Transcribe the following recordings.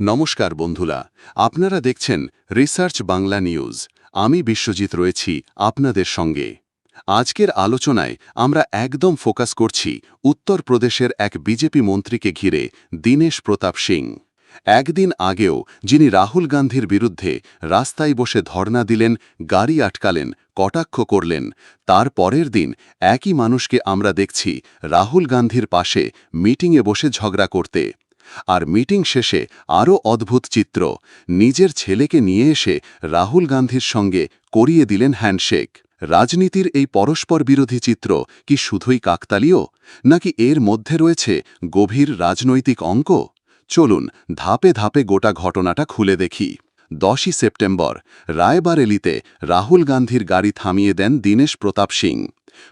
নমস্কার বন্ধুরা, আপনারা দেখছেন রিসার্চ বাংলা নিউজ। আমি বিশ্বজিৎ রয়েছি আপনাদের সঙ্গে। আজকের আলোচনায় আমরা একদম ফোকাস করছি উত্তরপ্রদেশের এক বিজেপি মন্ত্রীকে ঘিরে দীনেশ প্রতাপ সিং। একদিন আগেও যিনি রাহুল গান্ধীর বিরুদ্ধে রাস্তায় বসে ধর্ণা দিলেন, গাড়ি আটকালেন, কটাক্ষ করলেন, তার পরের দিন একই মানুষকে আমরা দেখছি রাহুল গান্ধীর পাশে মিটিংয়ে বসে ঝগড়া করতে। আর মিটিং শেষে আরও অদ্ভুত চিত্র। নিজের ছেলেকে নিয়ে এসে রাহুল গান্ধীর সঙ্গে করিয়ে দিলেন হ্যান্ডশেক। রাজনীতির এই পরস্পর বিরোধী চিত্র কি শুধুই কাকতালীয়? নাকি এর মধ্যে রয়েছে গভীর রাজনৈতিক অঙ্ক চলুন ধাপে ধাপে গোটা ঘটনাটা খুলে দেখি। দশই সেপ্টেম্বর, রায়বারেলিতে রাহুল গান্ধীর গাড়ি থামিয়ে দেন দীনেশ প্রতাপ সিং।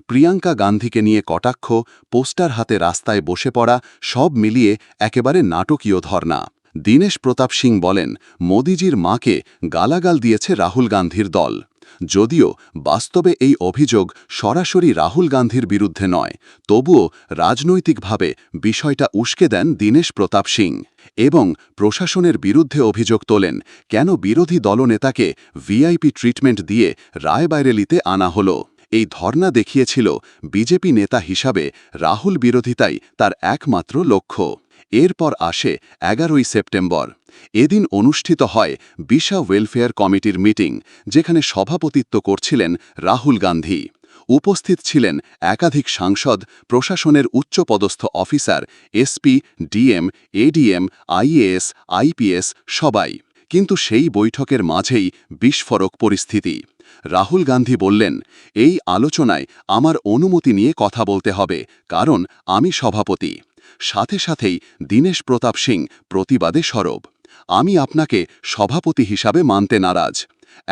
প্রিয়াঙ্কা গান্ধীকে নিয়ে কটাক্ষ, পোস্টার হাতে রাস্তায় বসে পড়া, সব মিলিয়ে একেবারে নাটকীয় ধর্না দীনেশ প্রতাপ সিং বলেন, মোদিজির মাকে গালাগাল দিয়েছে রাহুল গান্ধীর দল। যদিও বাস্তবে এই অভিযোগ সরাসরি রাহুল গান্ধীর বিরুদ্ধে নয়, তবুও রাজনৈতিকভাবে বিষয়টা উস্কে দেন দীনেশ প্রতাপ সিং এবং প্রশাসনের বিরুদ্ধে অভিযোগ তোলেন, কেন বিরোধী দলনেতাকে ভিআইপি ট্রিটমেন্ট দিয়ে রায় রায়বারেলিতে আনা হল? এই ধর্না দেখিয়েছিল বিজেপি নেতা হিসাবে রাহুল বিরোধিতাই তার একমাত্র লক্ষ্য। এরপর আসে এগারোই সেপ্টেম্বর। এদিন অনুষ্ঠিত হয় বিশা ওয়েলফেয়ার কমিটির মিটিং, যেখানে সভাপতিত্ব করছিলেন রাহুল গান্ধী। উপস্থিত ছিলেন একাধিক সাংসদ, প্রশাসনের উচ্চপদস্থ officer, SP, DM, ADM, IAS, IPS সবাই। কিন্তু সেই বৈঠকের মাঝেই বিস্ফোরক পরিস্থিতি। রাহুল গান্ধী বললেন, এই আলোচনায় আমার অনুমতি নিয়ে কথা বলতে হবে, কারণ আমি সভাপতি। সাথে সাথেই দীনেশ প্রতাপ সিং প্রতিবাদে সরব। আমি আপনাকে সভাপতি হিসাবে মানতে নারাজ।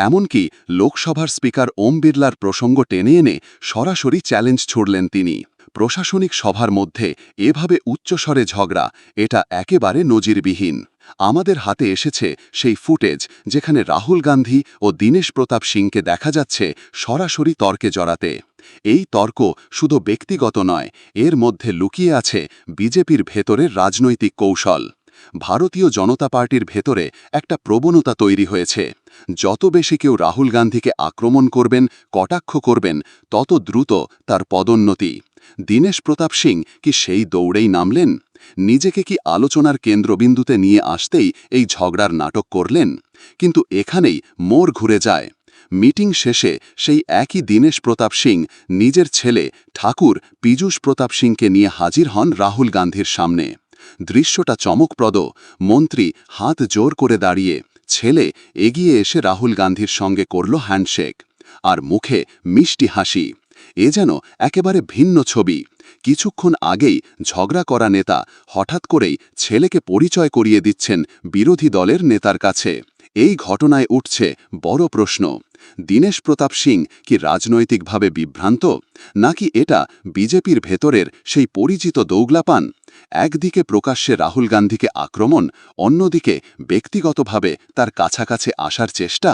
এমনকি লোকসভার স্পিকার ওম বিড়লার প্রসঙ্গ টেনে এনে সরাসরি চ্যালেঞ্জ ছুড়লেন তিনি। প্রশাসনিক সভার মধ্যে এভাবে উচ্চস্বরে ঝগড়া, এটা একেবারে নজিরবিহীন। আমাদের হাতে এসেছে সেই ফুটেজ যেখানে রাহুল গান্ধী ও দীনেশ প্রতাপ সিংকে দেখা যাচ্ছে সরাসরি তর্কে জড়াতে। এই তর্ক শুধু ব্যক্তিগত নয়, এর মধ্যে লুকিয়ে আছে বিজেপির ভেতরের রাজনৈতিক কৌশল। ভারতীয় জনতা পার্টির ভেতরে একটা প্রবণতা তৈরি হয়েছে। যত বেশি কেউ রাহুল গান্ধীকে আক্রমণ করবেন, কটাক্ষ করবেন, তত দ্রুত তার পদোন্নতি। দীনেশ প্রতাপ সিং কি সেই দৌড়েই নামলেন? নিজেকে কি আলোচনার কেন্দ্রবিন্দুতে নিয়ে আসতেই এই ঝগড়ার নাটক করলেন? কিন্তু এখানেই মোর ঘুরে যায়। মিটিং শেষে সেই একই দীনেশ প্রতাপ সিং, নিজের ছেলে ঠাকুর পীযূষ প্রতাপ সিংকে নিয়ে হাজির হন রাহুল গান্ধীর সামনে। দৃশ্যটা চমকপ্রদ, মন্ত্রী হাত জোর করে দাঁড়িয়ে, ছেলে এগিয়ে এসে রাহুল গান্ধীর সঙ্গে করল হ্যান্ডশেক, আর মুখে মিষ্টি হাসি। এ যেন একেবারে ভিন্ন ছবি। কিছুক্ষণ আগেই ঝগড়া করা নেতা হঠাৎ করেই ছেলেকে পরিচয় করিয়ে দিচ্ছেন বিরোধী দলের নেতার কাছে। এই ঘটনায় উঠছে বড় প্রশ্ন। দীনেশ প্রতাপ সিং কি রাজনৈতিকভাবে বিভ্রান্ত? নাকি এটা বিজেপির ভেতরের সেই পরিচিত দৌগলাপান একদিকে প্রকাশ্যে রাহুল গান্ধীকে আক্রমণ, অন্যদিকে ব্যক্তিগতভাবে তার কাছাকাছি আসার চেষ্টা।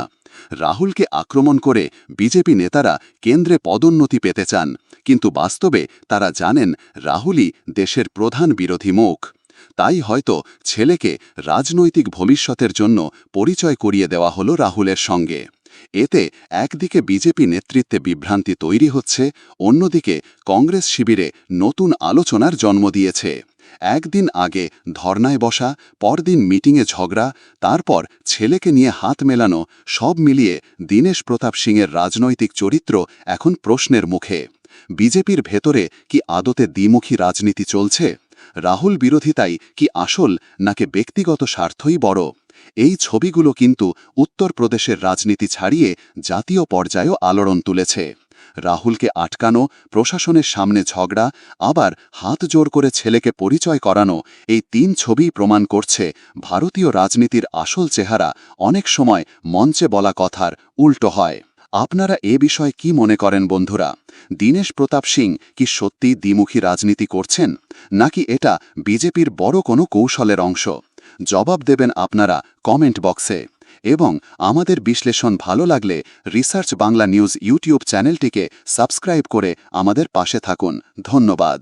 রাহুলকে আক্রমণ করে বিজেপি নেতারা কেন্দ্রে পদোন্নতি পেতে চান, কিন্তু বাস্তবে তারা জানেন রাহুলই দেশের প্রধান বিরোধী মুখ। তাই হয়তো ছেলেকে রাজনৈতিক ভবিষ্যতের জন্য পরিচয় করিয়ে দেওয়া হলো রাহুলের সঙ্গে। এতে একদিকে বিজেপি নেতৃত্বে বিভ্রান্তি তৈরি হচ্ছে, অন্যদিকে কংগ্রেস শিবিরে নতুন আলোচনার জন্ম দিয়েছে। একদিন আগে ধর্নায় বসা, পরদিন মিটিংয়ে ঝগড়া, তারপর ছেলেকে নিয়ে হাত মেলানো, সব মিলিয়ে দীনেশ প্রতাপ সিংয়ের রাজনৈতিক চরিত্র এখন প্রশ্নের মুখে। বিজেপির ভেতরে কি আদতে দ্বিমুখী রাজনীতি চলছে? রাহুল বিরোধিতাই কি আসল নাকি ব্যক্তিগত স্বার্থই বড়? এই ছবিগুলো কিন্তু উত্তরপ্রদেশের রাজনীতি ছাড়িয়ে জাতীয় পর্যায়েও আলোড়ন তুলেছে। রাহুলকে আটকানো, প্রশাসনের সামনে ঝগড়া, আবার হাত জোর করে ছেলেকে পরিচয় করানো এই তিন ছবিই প্রমাণ করছে ভারতীয় রাজনীতির আসল চেহারা অনেক সময় মঞ্চে বলা কথার উল্টো হয়। আপনারা এ বিষয়ে কি মনে করেন বন্ধুরা? দীনেশ প্রতাপ সিং কি সত্যি দ্বিমুখী রাজনীতি করছেন? নাকি এটা বিজেপির বড় কোনো কৌশলের অংশ? জবাব দেবেন আপনারা কমেন্ট বক্সে। এবং আমাদের বিশ্লেষণ ভালো লাগলে রিসার্চ বাংলা নিউজ ইউটিউব চ্যানেলটিকে সাবস্ক্রাইব করে আমাদের পাশে থাকুন। ধন্যবাদ।